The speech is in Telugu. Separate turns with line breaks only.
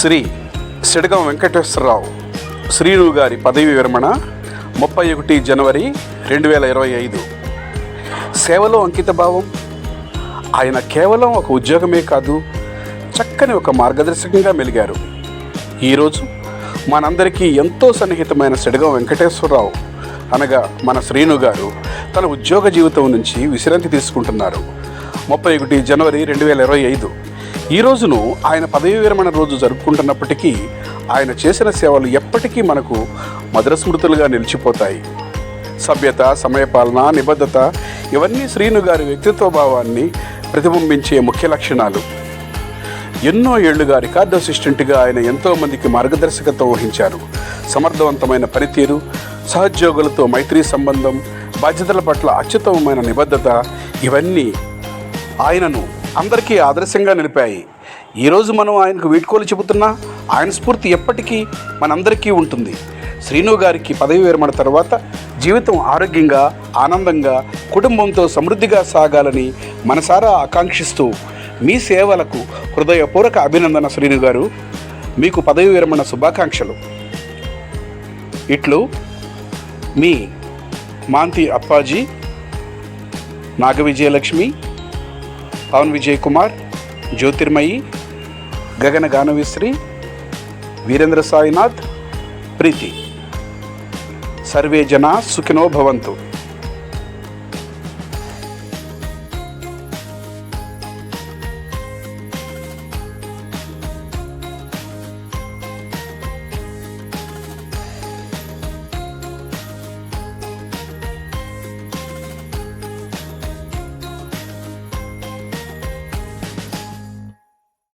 శ్రీ సిడగం వెంకటేశ్వరరావు శ్రీను గారి పదవి విరమణ ముప్పై ఒకటి జనవరి రెండు వేల ఇరవై ఐదు. సేవలో అంకితభావం ఆయన కేవలం ఒక ఉద్యోగమే కాదు చక్కని ఒక మార్గదర్శకంగా మెలిగారు. ఈరోజు మనందరికీ ఎంతో సన్నిహితమైన సిడగం వెంకటేశ్వరరావు అనగా మన శ్రీను గారు తన ఉద్యోగ జీవితం నుంచి విశ్రాంతి తీసుకుంటున్నారు. ముప్పై ఒకటి జనవరి రెండు వేల ఇరవై ఐదు. ఈ రోజును ఆయన పదవి విరమణ రోజు జరుపుకుంటున్నప్పటికీ ఆయన చేసిన సేవలు ఎప్పటికీ మనకు మధుర స్మృతులుగా నిలిచిపోతాయి. సభ్యత సమయపాలన నిబద్ధత ఇవన్నీ శ్రీను గారి వ్యక్తిత్వ భావాన్ని ప్రతిబింబించే ముఖ్య లక్షణాలు. ఎన్నో ఏళ్ళుగా రికార్డు అసిస్టెంట్గా ఆయన ఎంతోమందికి మార్గదర్శకత్వం వహించారు. సమర్థవంతమైన పనితీరు సహోద్యోగులతో మైత్రీ సంబంధం బాధ్యతల పట్ల అత్యుత్తమమైన నిబద్ధత ఇవన్నీ ఆయనను అందరికీ ఆదర్శంగా నిలిపాయి. ఈరోజు మనం ఆయనకు వీడ్కోలు చెబుతున్నా ఆయన స్ఫూర్తి ఎప్పటికీ మనందరికీ ఉంటుంది. శ్రీను గారికి పదవి విరమణ తర్వాత జీవితం ఆరోగ్యంగా ఆనందంగా కుటుంబంతో సమృద్ధిగా సాగాలని మనసారా ఆకాంక్షిస్తూ మీ సేవలకు హృదయపూర్వక అభినందన శ్రీను గారు. మీకు పదవి విరమణ శుభాకాంక్షలు. ఇట్లు మీ మాంతి అప్పాజీ నాగ విజయలక్ష్మి పవన్ విజయ్ కుమార్ జ్యోతిర్మయి గగన గానవిశ్రీ వీరేంద్ర సాయినాథ్ ప్రీతి. సర్వే జనా సుఖినో భవంతు.